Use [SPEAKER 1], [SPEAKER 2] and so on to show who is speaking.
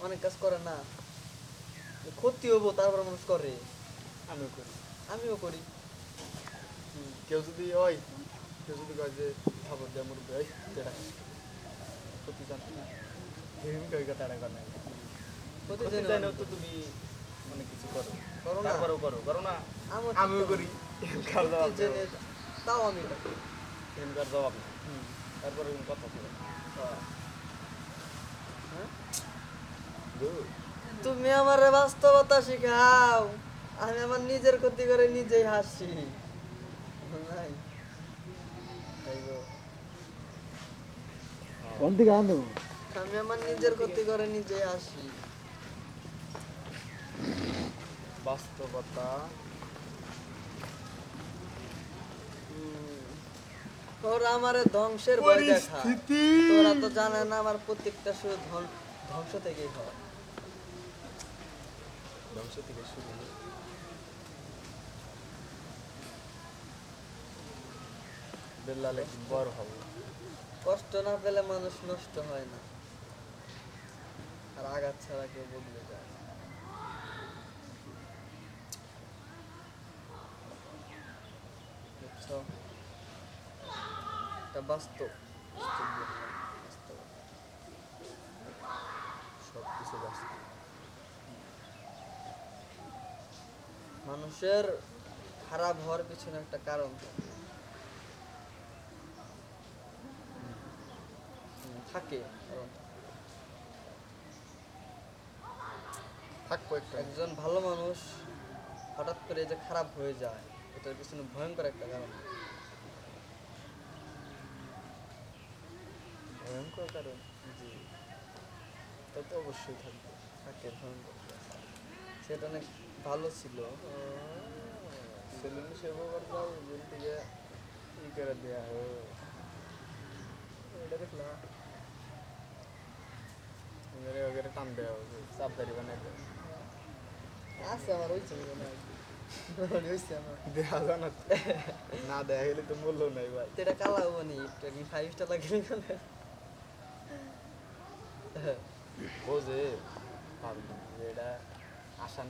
[SPEAKER 1] অনেক কাজ করে না। ক্ষতি হব তারপর মানুষ করে।
[SPEAKER 2] আমিও করি।
[SPEAKER 1] আমিও করি।
[SPEAKER 2] কেউ যদি ওই কেউ যদি কয় যে খবর দেয় ওই যেটা ক্ষতি জানতে না। করে তুমি অনেক কিছু করো।
[SPEAKER 1] করো না।
[SPEAKER 2] তারপরেও করো করো না।
[SPEAKER 1] আমিও
[SPEAKER 2] করি। কার
[SPEAKER 1] তাও আমি করি।
[SPEAKER 2] জবাব তারপরে কথা ছিল
[SPEAKER 1] হ্যাঁ? তুমি আমার বাস্তবতা শিখাও। আমি আমার নিজের ক্ষতি করে নিজেই হাসি আমি আমার নিজের ক্ষতি করে নিজেই হাসি
[SPEAKER 2] বাস্তবতা।
[SPEAKER 1] আমারে ধ্বংসের ভয় দেখা। তোরা তো জানে না আমার প্রত্যেকটা শুধু ধ্বং- ধ্বংস থেকেই হয়।
[SPEAKER 2] ধ্বংস বড় হব
[SPEAKER 1] কষ্ট না পেলে মানুষ নষ্ট হয় না আর আঘাত ছাড়া কেউ বদলে যায় এটা বাস্তব বাস্তব বললাম, বাস্তব।
[SPEAKER 2] সব কিছু বাস্তব
[SPEAKER 1] মানুষের খারাপ হওয়ার পিছনে একটা কারণ। থাকে। একজন ভালো মানুষ হঠাৎ করে যে খারাপ হয়ে যায় এটার পিছনে ভয়ঙ্কর একটা কারণ।
[SPEAKER 2] ভয়ঙ্কর কারণ?
[SPEAKER 1] জি।
[SPEAKER 2] তা তো অবশ্যই থাকবে।
[SPEAKER 1] থাকে ভয়ঙ্কর। সেটা অনেক ভালো ছিল।
[SPEAKER 2] সেলুন সেবা করবা ওজন থেকে ই করে দেয়া ও এটা দেখলাম ওদের টান দেওয়া হবে বানাই
[SPEAKER 1] আছে আমার ওই ছবি হয়
[SPEAKER 2] দেওয়া তো। না দেয়া গেলে তো মূল্য নাই ভাই।
[SPEAKER 1] এটা কালা নি ফাইভ স্টার
[SPEAKER 2] না, এটা আসান